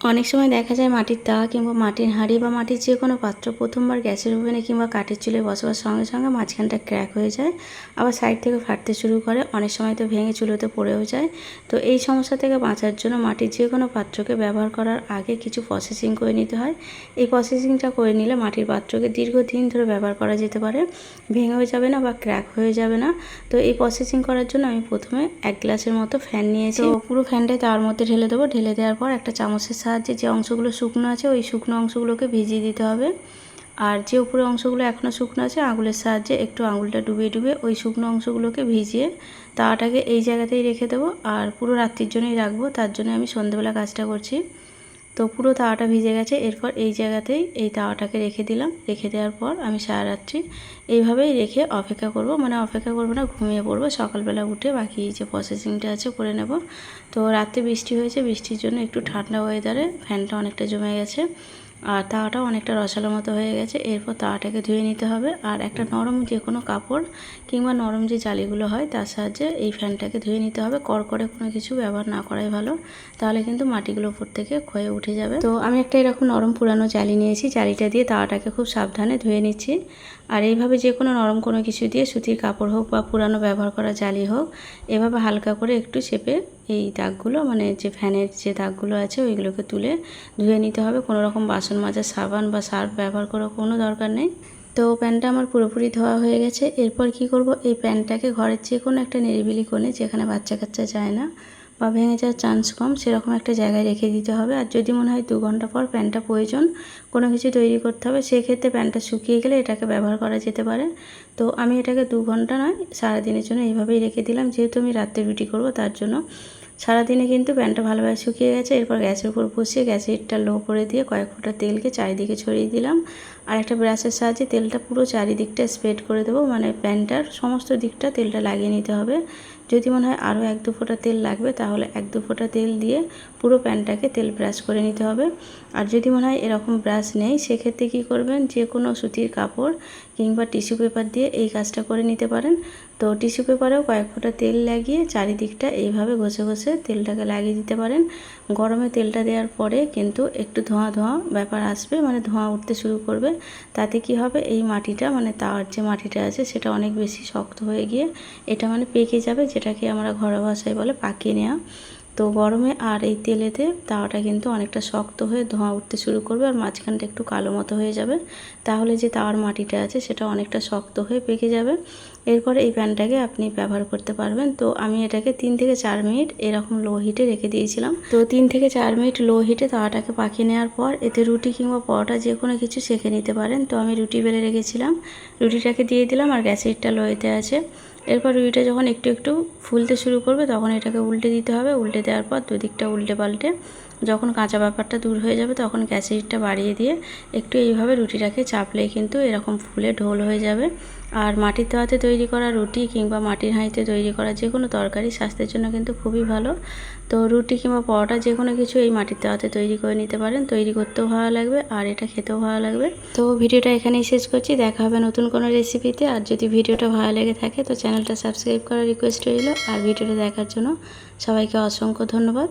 অনেক সময় দেখা যায় মাটির তাওয়া কিংবা মাটির হাঁড়ি বা মাটির যে কোনো পাত্র প্রথমবার গ্যাসের ওভেনে কিংবা কাঠের চুলে বসবার সঙ্গে সঙ্গে মাঝখানটা ক্র্যাক হয়ে যায় আবার সাইড থেকে ফাটতে শুরু করে অনেক সময় তো ভেঙে চুলোতে পড়েও যায়। তো এই সমস্যা থেকে বাঁচার জন্য মাটির যে কোনো পাত্রকে ব্যবহার করার আগে কিছু প্রসেসিং করে নিতে হয়। এই প্রসেসিংটা করে নিলে মাটির পাত্রকে দীর্ঘদিন ধরে ব্যবহার করা যেতে পারে ভেঙেও যাবে না বা ক্র্যাক হয়ে যাবে না। তো এই প্রসেসিং করার জন্য আমি প্রথমে এক গ্লাসের মতো ফ্যান নিয়েছি। পুরো ফ্যানটাই তার মধ্যে ঢেলে দেবো। ঢেলে দেওয়ার পর একটা চামচের সাহায্যে যে অংশগুলো শুকনো আছে, ওই শুকনো অংশগুলোকে ভিজিয়ে দিতে হবে। আর যে উপরে অংশগুলো এখনও শুকনো আছে, আঙুলের সাহায্যে একটু আঙুলটা ডুবিয়ে ডুবে ওই শুকনো অংশগুলোকে ভিজিয়ে তাওয়াটাকে এই জায়গাতেই রেখে দেবো। আর পুরো রাত্রির জন্যই রাখব, তার জন্য আমি সন্ধেবেলা কাজটা করছি। তো পুরো তাওয়াটা ভিজে গেছে। এরপর এই জায়গাতেই এই তাওয়াটাকে রেখে দিলাম। রেখে দেওয়ার পর আমি সারা রাত্রি এইভাবেই রেখে অপেক্ষা করব। মানে অপেক্ষা করব না, ঘুমিয়ে পড়ব। সকালবেলা উঠে বাকি যে প্রসেসিংটা আছে করে নেব। তো রাতে বৃষ্টি হয়েছে। বৃষ্টির জন্য একটু ঠান্ডা ওয়েদারে ফ্যানটা অনেকটা জমে গেছে। আর তাওয়াটাও অনেকটা রসালো মতো হয়ে গেছে। এরপর তাওয়াটাকে ধুয়ে নিতে হবে। আর একটা নরম যে কোনো কাপড় কিংবা নরম যে জালিগুলো হয়, তার সাহায্যে এই ফ্যানটাকে ধুয়ে নিতে হবে। কড়কড়ে কোনো কিছু ব্যবহার না করাই ভালো, তাহলে কিন্তু মাটিগুলো উপর থেকে ক্ষয়ে উঠে যাবে। তো আমি একটা এরকম নরম পুরানো জালি নিয়েছি। জালিটা দিয়ে তাওয়াটাকে খুব সাবধানে ধুয়ে নিচ্ছি। আর এইভাবে যে কোনো নরম কোনো কিছু দিয়ে সুতির কাপড় হোক বা পুরানো ব্যবহার করা জালি হোক, এভাবে হালকা করে একটু চেপে এই দাগগুলো মানে যে ফ্যানের যে দাগগুলো আছে, ওইগুলোকে তুলে ধুয়ে নিতে হবে। কোনো রকম বাসন মাজার সাবান বা সার্ফ ব্যবহার করার কোনো দরকার নেই। তো প্যানটা আমার পুরোপুরি ধোয়া হয়ে গেছে। এরপর কি করব? এই প্যানটাকে ঘরের যে কোনো একটা নিরিবিলি কোণে, যেখানে বাচ্চা কাচ্চা যায় না বা ভেঙে যাওয়ার চান্স কম, সেরকম একটা জায়গায় রেখে দিতে হবে। আর যদি মনে হয় দু ঘণ্টা পর প্যানটা প্রয়োজন, কোনো কিছু তৈরি করতে হবে, সেক্ষেত্রে প্যানটা শুকিয়ে গেলে এটাকে ব্যবহার করা যেতে পারে। তো আমি এটাকে দু ঘণ্টা নয়, সারাদিনের জন্য এইভাবেই রেখে দিলাম। যেহেতু আমি রাত্রে রুটি করব, তার জন্য সারাদিনে কিন্তু প্যানটা ভালোভাবে শুকিয়ে গেছে, এরপর গ্যাসের উপর বসিয়ে গ্যাসের হিটটা লো করে দিয়ে কয়েক ফোঁটা তেলকে চারিদিকে ছড়িয়ে দিলাম। আর একটা ব্রাশের সাহায্যে তেলটা পুরো চারিদিকটা স্প্রেড করে দেবো মানে প্যানটার সমস্ত দিকটা তেলটা লাগিয়ে নিতে হবে। যদি মনে হয় আরও এক দু ফোঁটা তেল লাগবে, তাহলে এক দু ফোঁটা তেল দিয়ে পুরো প্যানটাকে তেল ব্রাশ করে নিতে হবে। আর যদি মনে হয় এরকম ব্রাশ নেই, সেক্ষেত্রে কী করবেন? যে কোনো সুতির কাপড় কিংবা টিস্যু পেপার দিয়ে এই কাজটা করে নিতে পারেন। তো টিস্যু পেপারেও কয়েক ফোঁটা তেল লাগিয়ে চারিদিকটা এইভাবে ঘষে ঘষে তেলটাকে লাগিয়ে দিতে পারেন। গরমে তেলটা দেওয়ার পরে কিন্তু একটু ধোঁয়া ধোঁয়া ব্যাপার আসবে মানে ধোঁয়া উঠতে শুরু করবে। তাতে কি হবে? এই মাটিটা মানে তাওয়ার যে মাটিটা আছে, সেটা অনেক বেশি শক্ত হয়ে গিয়ে এটা মানে পেকে যাবে যেটাকে আমরা ঘরোয়া ভাষায় বলে পাকিয়ে নেওয়া তো গরমে আর এই তেলেতে তাওয়াটা কিন্তু অনেকটা শক্ত হয়ে ধোঁয়া উঠতে শুরু করবে আর মাঝখানটা একটু কালো মতো হয়ে যাবে। তাহলে যে তাওয়ার মাটিটা আছে সেটা অনেকটা শক্ত হয়ে পেকে যাবে। এরপরে এই প্যানটাকে আপনি ব্যবহার করতে পারবেন। তো আমি এটাকে তিন থেকে চার মিনিট এরকম লো হিটে রেখে দিয়েছিলাম। তো তিন থেকে চার মিনিট লো হিটে তাওয়াটাকে পাকিয়ে নেওয়ার পর এতে রুটি কিংবা পরোটা যে কোনো কিছু সেঁকে নিতে পারেন। তো আমি রুটি বেলে রেখেছিলাম। রুটিটাকে দিয়ে দিলাম আর গ্যাসের হিটটা লোয়েতে আছে। এরপর রুইটা যখন একটু একটু ফুলতে শুরু করবে, তখন এটাকে উল্টে দিতে হবে। উল্টে দেওয়ার পর দুদিকটা উল্টে পাল্টে যখন কাঁচা ব্যাপারটা দূর হয়ে যাবে, তখন গ্যাসেরটা বাড়িয়ে দিয়ে একটু এইভাবে রুটিটাকে চাপলেই কিন্তু এরকম ফুলে ঢোল হয়ে যাবে। আর মাটির তাওয়াতে তৈরি করা রুটি কিংবা মাটির হাঁড়িতে তৈরি করা যে কোনো তরকারি স্বাস্থ্যের জন্য কিন্তু খুবই ভালো। তো রুটি কিংবা পরোটা যে কোনো কিছু এই মাটির তাওয়াতে তৈরি করে নিতে পারেন। তৈরি করতেও ভালো লাগবে আর এটা খেতেও ভালো লাগবে। তো ভিডিওটা এখানেই শেষ করছি। দেখা হবে নতুন কোনো রেসিপিতে আর যদি ভিডিওটা ভালো লেগে থাকে তো চ্যানেলটা সাবস্ক্রাইব করার রিকোয়েস্ট রইল। আর ভিডিওটা দেখার জন্য সবাইকে অসংখ্য ধন্যবাদ।